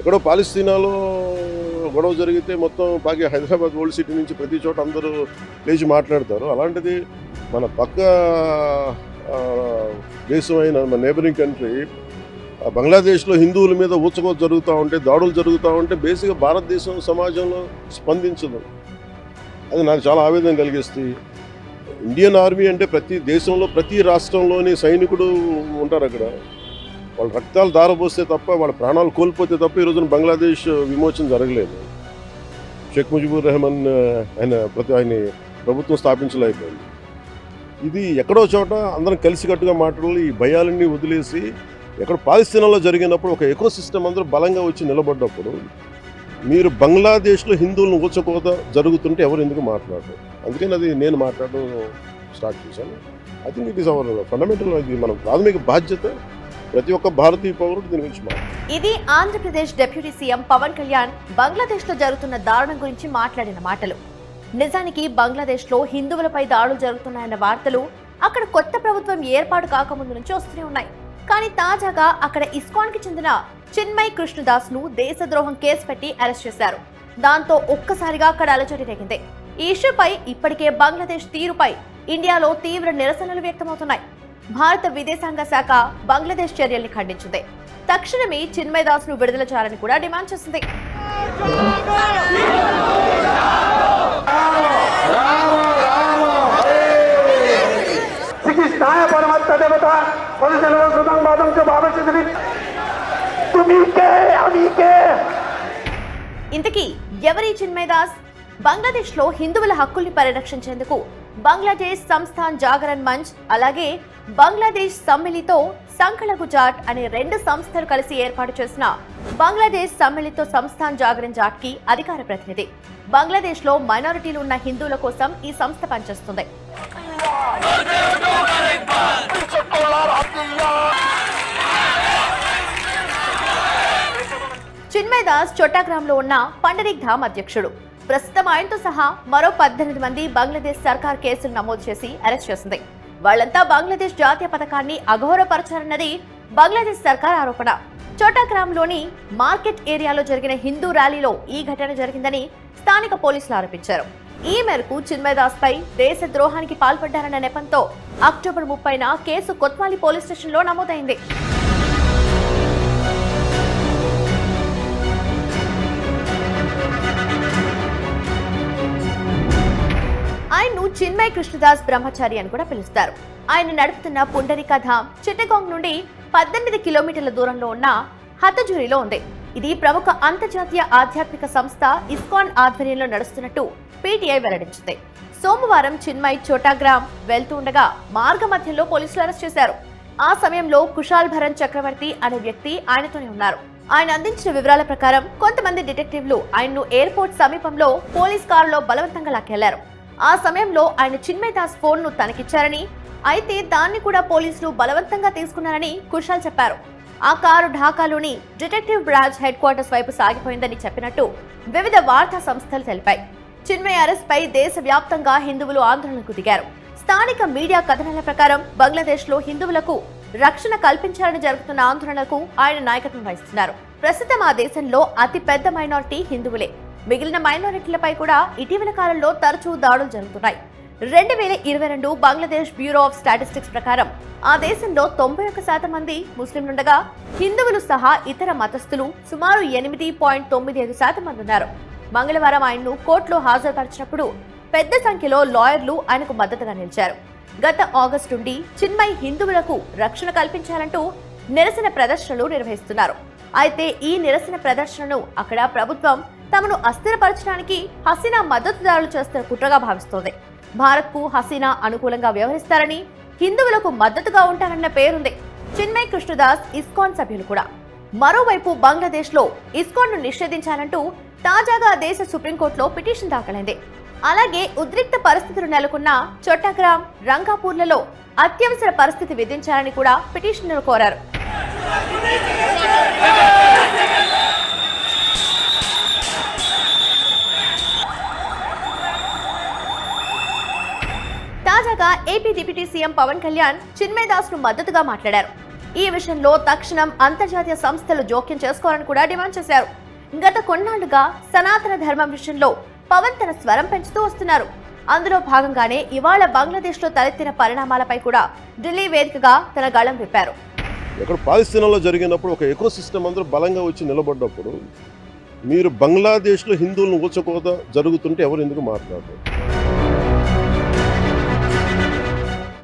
ఎక్కడో పాలిస్తీనాలో గొడవ జరిగితే మొత్తం పాకి హైదరాబాద్ ఓల్డ్ సిటీ నుంచి ప్రతి చోట అందరూ లేచి మాట్లాడతారు. అలాంటిది మన పక్క దేశమైన దేశం అయిన మన నేబరింగ్ కంట్రీ బంగ్లాదేశ్లో హిందువుల మీద ఉత్సవం జరుగుతూ ఉంటే దాడులు జరుగుతూ ఉంటే బేసిక్గా భారతదేశం సమాజంలో స్పందించదు. అది నాకు చాలా ఆవేదన కలిగిస్తుంది. ఇండియన్ ఆర్మీ అంటే ప్రతి దేశంలో ప్రతి రాష్ట్రంలోని సైనికుడు ఉంటారు అక్కడ. వాళ్ళ రక్తాలు దారబోస్తే తప్ప వాళ్ళ ప్రాణాలు కోల్పోతే తప్ప ఈ రోజున బంగ్లాదేశ్ విమోచన జరగలేదు. షేక్ ముజిబుర్ రెహమాన్ ఆయన ప్రతి ఆయన ప్రభుత్వం స్థాపించలేకపోయింది. ఇది ఎక్కడో చోట అందరం కలిసికట్టుగా మాట్లాడాలి ఈ భయాలన్నీ వదిలేసి ఎక్కడ పాలిస్తీనాలో జరిగినప్పుడు ఒక ఎకో సిస్టమ్ అందరూ బలంగా వచ్చి నిలబడ్డప్పుడు మీరు బంగ్లాదేశ్లో హిందువులను ఊచకోత జరుగుతుంటే ఎవరు ఎందుకు మాట్లాడరు? అందుకని అది నేను మాట్లాడడం స్టార్ట్ చేశాను. I think it is our fundamental ఇది మనం ప్రాథమిక బాధ్యత. ప్రతి ఒక్క భారతీయ పౌరుడు దీని గురించి ఇది ఆంధ్రప్రదేశ్ డిప్యూటీ సీఎం పవన్ కళ్యాణ్ బంగ్లాదేశ్లో జరుగుతున్న దారుణం గురించి మాట్లాడిన మాటలు. నిజానికి బంగ్లాదేశ్లో హిందువులపై దాడులు జరుగుతున్నాయన్న వార్తలు అక్కడ కొత్త ప్రభుత్వం ఏర్పాటు కాకముందు నుంచి వస్తూనే ఉన్నాయి. కానీ తాజాగా అక్కడ ఇస్కాన్కి చెందిన చిన్మయ్ కృష్ణదాస్ను దేశద్రోహం కేసు పెట్టి అరెస్ట్ చేశారు. దాంతో ఒక్కసారిగా అక్కడ అలజడి రేగింది. ఈ ఇష్యూపై ఇప్పటికే బంగ్లాదేశ్ తీరుపై ఇండియాలో తీవ్ర నిరసనలు వ్యక్తమవుతున్నాయి. భారత విదేశాంగ శాఖ బంగ్లాదేశ్ చర్యల్ని ఖండించింది. తక్షణమే చిన్మయ్ దాస్ను విడుదల చేయాలని కూడా డిమాండ్ చేసింది. ఇంతకీ ఎవరి చిన్మయ్ దాస్ బంగ్లాదేశ్లో హిందువుల హక్కుల్ని పరిరక్షించేందుకు బంగ్లాదేశ్ సంస్థాన్ జాగరణ్ మంచ్ అలాగే బంగ్లాదేశ్ సమ్మిలితో సంకల గుజాట్ అనే రెండు సంస్థలు కలిసి ఏర్పాటు చేసిన బంగ్లాదేశ్ సమ్మిళితో సంస్థాన్ జాగరణ్ జాట్కి అధికార ప్రతినిధి. బంగ్లాదేశ్లో మైనారిటీలు ఉన్న హిందువుల కోసం ఈ సంస్థ పనిచేస్తుంది. చిన్మయ్ దాస్ చొట్టాగ్రామ్లో ఉన్న పండరిక్ ధామ్ అధ్యక్షుడు. ప్రస్తుతం ఆయనతో సహా మరో పద్దెనిమిది మంది బంగ్లాదేశ్ సర్కార్ కేసులు నమోదు చేసి అరెస్ట్ చేసింది. వాళ్ళంతా బంగ్లాదేశ్ జాతీయ పథకాన్ని అఘోరపరచారన్నది బంగ్లాదేశ్ సర్కార్ ఆరోపణ. చోటాగ్రామ్లోని మార్కెట్ ఏరియాలో జరిగిన హిందూ ర్యాలీలో ఈ ఘటన జరిగిందని స్థానిక పోలీసులు ఆరోపించారు. ఈ మేరకు చిన్మయదాస్పై పై దేశ ద్రోహానికి పాల్పడ్డారన్న నెపంతో అక్టోబర్ ముప్పైన కేసు కొత్వాలి పోలీస్ స్టేషన్లో నమోదైంది. ఆయన్ను చిన్మయ కృష్ణదాస్ బ్రహ్మచారి అని కూడా పిలుస్తారు. ఆయన నడుపుతున్న పుండరిక ధామ్ చిట్టగాంగ్ నుండి పద్దెనిమిది కిలోమీటర్ల దూరంలో ఉన్న హతజూరిలో ఉంది. ఇది ప్రముఖ అంతర్జాతీయ ఆధ్యాత్మిక సంస్థ ఇస్కాన్ ఆధ్వర్యంలో నడుస్తున్నట్టు పీటీఐ వెల్లడించింది. సోమవారం చిన్మయ్ చోటాగ్రామ్ వెళ్తూ ఉండగా మార్గ మధ్యలో పోలీసులు అరెస్ట్ చేశారు. ఆ సమయంలో కుషాల్ భరన్ చక్రవర్తి అనే వ్యక్తి ఆయనతోనే ఉన్నారు. ఆయన అందించిన వివరాల ప్రకారం కొంతమంది డిటెక్టివ్లు ఆయన్ను ఎయిర్పోర్ట్ సమీపంలో పోలీస్ కారులో బలవంతంగా లాక్కెళ్ళారు. ఆ సమయంలో ఆయన చిన్మయ్ దాస్ ఫోన్ను తనకిచ్చారని అయితే దాన్ని కూడా పోలీసులు బలవంతంగా తీసుకున్నారని కుషాల్ చెప్పారు. ఆ కారు ఢాకాలోని డిటెక్టివ్ బ్రాంచ్ హెడ్ క్వార్టర్స్ వైపు సాగిపోయిందని చెప్పినట్టు వివిధ వార్తా సంస్థలు తెలిపాయి. చిన్మయ్ అరెస్ట్పై దేశవ్యాప్తంగా హిందువులు ఆందోళనకు దిగారు. స్థానిక మీడియా కథనాల ప్రకారం బంగ్లాదేశ్లో హిందువులకు రక్షణ కల్పించాలని జరుగుతున్న ఆందోళనకు ఆయన నాయకత్వం వహిస్తున్నారు. ప్రస్తుతం ఆ దేశంలో అతిపెద్ద మైనారిటీ హిందువులే. మిగిలిన మైనారిటీలపై కూడా ఇటీవల కాలంలో తరచూ దాడులు జరుగుతున్నాయి. రెండు వేల ఇరవై రెండు బంగ్లాదేశ్ బ్యూరో ఆఫ్ స్టాటిస్టిక్స్ ప్రకారం ఆ దేశంలో తొంభై ఒక్క శాతం మంది ముస్లింలుండగా హిందువులు సహా ఇతర మతస్థులు సుమారు ఎనిమిది పాయింట్ తొమ్మిది ఐదు శాతం మంది ఉన్నారు. మంగళవారం ఆయన్ను కోర్టులో హాజరుపరిచినప్పుడు పెద్ద సంఖ్యలో లాయర్లు ఆయనకు మద్దతుగా నిలిచారు. గత ఆగస్టు నుండి చిన్మయ్ హిందువులకు రక్షణ కల్పించాలంటూ నిరసన ప్రదర్శనలు నిర్వహిస్తున్నారు. అయితే ఈ నిరసన ప్రదర్శనను అక్కడ ప్రభుత్వం తమను అస్థిరపరచడానికి హసీనా మద్దతుదారులు చేస్తున్న కుట్రగా భావిస్తోంది. భారత్కు హసీనా అనుకూలంగా వ్యవహరిస్తారని హిందువులకు మద్దతుగా ఉంటారన్న పేరుంది చిన్మయ్ కృష్ణదాస్ ఇస్కాన్ సభ్యులు కూడా. మరోవైపు బంగ్లాదేశ్లో ఇస్కాన్ను నిషేధించాలంటూ తాజాగా దేశ సుప్రీంకోర్టులో పిటిషన్ దాఖలైంది. అలాగే ఉద్రిక్త పరిస్థితులు నెలకొన్న చొట్టగ్రామ్ రంగాపూర్లలో అత్యవసర పరిస్థితి విధించాలని కూడా పిటిషనర్లు కోరారు తాజాగా AP deputy CM Pawan Kalyan Chinmay దాస్ను మద్దతుగా మాట్లాడారు. ఈ విషయంలో తక్షణం అంతర్జాతీయ సంస్థలు జోక్యం చేసుకోవాలని కూడా డిమాండ్ చేశారు. గత కొన్నాళ్ళుగా సనాతన ధర్మం విషయంలో పవన్ తన స్వరం పెంచుతూ వస్తున్నారు. అందులో భాగంగానే ఇవాళ బంగ్లాదేశ్లో తలెత్తిన పరిణామాలపై కూడా ఢిల్లీ వేదికగా తన గళం విప్పారు. ఇక్కడ పాలస్తీనాలో జరిగినప్పుడు ఒక ఎకో సిస్టమ్ అందరూ బలంగా వచ్చి నిలబడ్డప్పుడు మీరు బంగ్లాదేశ్లో హిందువులను ఊచకోత జరుగుతుంటే ఎవరు ఎందుకు మాట్లాడరు?